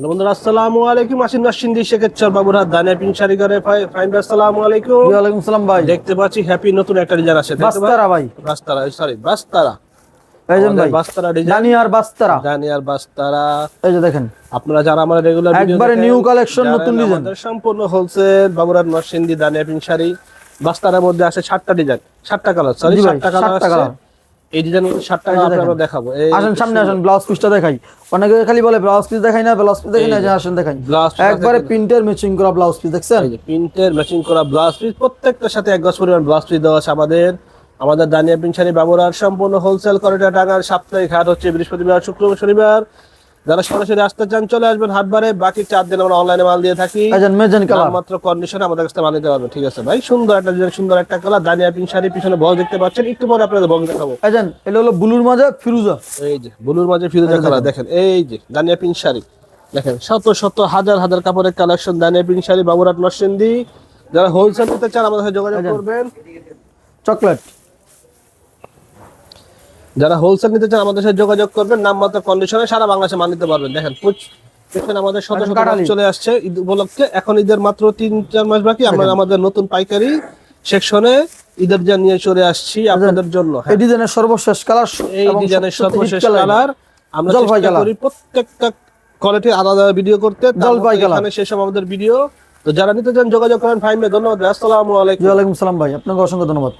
Hello বন্ধুরা আসসালামু আলাইকুম। আসিন নাসিন্দি শেখের বাবুরা দানিয়া পিন শাড়ি ফাইন আসসালামু আলাইকুম। ওয়ালাইকুম সালাম ভাই। দেখতে পাচ্ছি হ্যাপি নতুন একটা ডিজাইন আছে বাস্তারা ভাই। বাস্তারা সরি বাস্তারা। ভাইজান ভাই বাস্তারা ডিজাইন জানি আর বাস্তারা। দানিয়ার বাস্তারা। এই যে দেখেন। আপনারা যারা আমার রেগুলার একবারে new collection, নতুন। সম্পূর্ণ হোলসেল বাবুরার নরসিংদী দানিয়া পিন বাস্তারার মধ্যে আছে সাতটা ডিজাইন সাতটা কালার সরি সাতটা কালার আছে। এই শার্টটা। আপনারা দেখাবো। আসেন সামনে আসেন ব্লাউজ পিসটা দেখাই। অনেকে খালি বলে ব্লাউজ পিস দেখাই না ব্লাউজ পিস দেখাই না। আসেন দেখাই। একবারে প্রিন্টের ম্যাচিং করা ব্লাউজ পিস দেখছেন? প্রিন্টের ম্যাচিং করা ব্লাউজ পিস প্রত্যেকটার সাথে এক গজ পরিমাণ ব্লাউজ পিস দেওয়া আছে আমাদের। আমাদের দানিয়া পিনসারি ব্যবহার সম্পূর্ণ হোলসেল করে টাকার সাপ্তাহিক হাট হচ্ছে বৃহস্পতিবার শুক্রবার শনিবার। যারা সরাসরি আসতে চান চলে আসবেন হাটবারে। বাকি চার দিন আমরা অনলাইনে মাল দিয়ে থাকি। মাত্র কন্ডিশনে আমাদের কাছে মাল নিতে পারবে ঠিক আছে ভাই? সুন্দর একটা ডিজাইন সুন্দর একটা কালার দানিয়া পিন শাড়ি পিছনে বল দেখতে পাচ্ছেন। একটু পরে আপনাদের বল দেখাবো। ভাইজান এটা হলো ব্লুর মাঝে ফিরুজা। এই যে ব্লুর মাঝে ফিরোজা কালার দেখেন। এই যে দানিয়া পিন শাড়ি। দেখেন শত শত হাজার হাজার কাপড়ের কালেকশন দানিয়া পিন শাড়ি বাবুরাট নরসিংদী। যারা হোলসেল নিতে চান আমাদের সাথে যোগাযোগ করবেন। চকলেট। যারা হোলসেল নিতে চান আমাদের সাথে যোগাযোগ করবেন। নাম নামমাত্র কন্ডিশনে সারা বাংলাদেশে মান নিতে পারবেন। দেখেন দেখেন আমাদের শত শত চলে আসছে ঈদ উপলক্ষে। এখন ঈদের মাত্র তিন চার মাস বাকি। আমরা আমাদের নতুন পাইকারি সেকশনে ঈদের যা নিয়ে চলে আসছি আপনাদের জন্য। হ্যাঁ, এই ডিজাইনের সর্বশেষ কালার এই ডিজাইনের সর্বশেষ কালার আমরা জলপাই চেষ্টা কালার। করি প্রত্যেকটা কোয়ালিটির আলাদা ভিডিও করতে। জলপাই কালার। এখানে শেষ আমাদের ভিডিও তো যারা নিতে চান যোগাযোগ করেন ফাইন ধন্যবাদ আসসালামু আলাইকুম। ওয়ালাইকুম সালাম ভাই। আপনাকে অসংখ্য ধন্যবাদ।